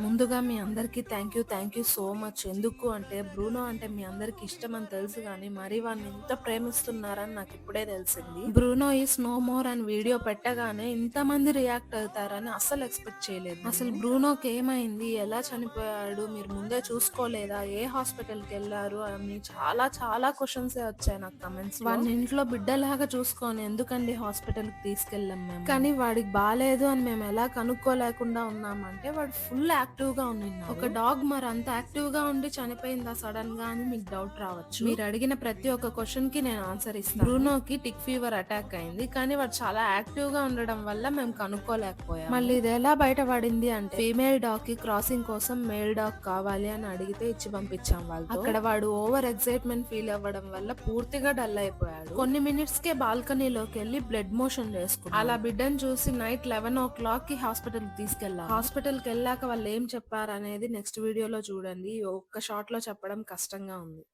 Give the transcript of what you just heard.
ముందుగా మీ అందరికీ thank you thank you so much ఎందుకు అంటే బ్రూనో అంటే మీ అందరికి ఇష్టం అని తెలుసు కానీ మరి వాడిని ఇంత ప్రేమిస్తున్నారని నాకు ఇప్పుడే తెలిసింది. బ్రూనో ఈస్ నో మోర్ అని వీడియో పెట్టగానే ఇంత మంది రియాక్ట్ అవుతారని అసలు ఎక్స్పెక్ట్ చేయలేదు. అసలు బ్రూనోకి ఏమైంది? ఎలా చనిపోయాడు? మీరు ముందే చూసుకోలేదా? ఏ హాస్పిటల్కి వెళ్ళారు? అని చాలా చాలా క్వశ్చన్స్ వచ్చాయి నాకు కమెంట్స్ వాడిని ఇంట్లో బిడ్డలాగా చూసుకొని ఎందుకండి హాస్పిటల్కి తీసుకెళ్ళాం మేము? కానీ వాడికి బాగాలేదు అని మేము ఎలా కనుక్కోలేకుండా ఉన్నామంటే వాడు ఫుల్ యాక్ట్ యాక్టివ్గా ఉంది ఒక డాగ్ మరి అంత యాక్టివ్గా ఉండి చనిపోయిందా సడన్గా అని మీకు డౌట్ రావచ్చు. మీరు అడిగిన ప్రతి ఒక్క క్వశ్చన్కి నేను ఆన్సర్ ఇస్తాను. బ్రూనోకి టిక్ ఫీవర్ అటాక్ అయింది. కానీ వాడు చాలా యాక్టివ్గా ఉండడం వల్ల మేము కనుక్కోలేకపోయాం మళ్ళీ ఇది ఎలా బయటపడింది అంటే ఫీమేల్ డాగ్కి క్రాసింగ్ కోసం మేల్ డాగ్ కావాలి అని అడిగితే ఇచ్చి పంపించాం వాళ్ళు అక్కడ వాడు ఓవర్ ఎక్సైట్మెంట్ ఫీల్ అవ్వడం వల్ల పూర్తిగా డల్ అయిపోయాడు. కొన్ని మినిట్స్ కే బాల్కనీలోకి వెళ్ళి బ్లడ్ మోషన్ చేసుకున్నాడు. అలా బిడ్డను చూసి నైట్ లెవెన్ ఓ క్లాక్కి హాస్పిటల్కి తీసుకెళ్ళాం. హాస్పిటల్కి వెళ్ళాక వాళ్ళు ఏం చెప్పారనేది నెక్స్ట్ వీడియోలో చూడండి. ఒక్క షాట్లో చెప్పడం కష్టంగా ఉంది.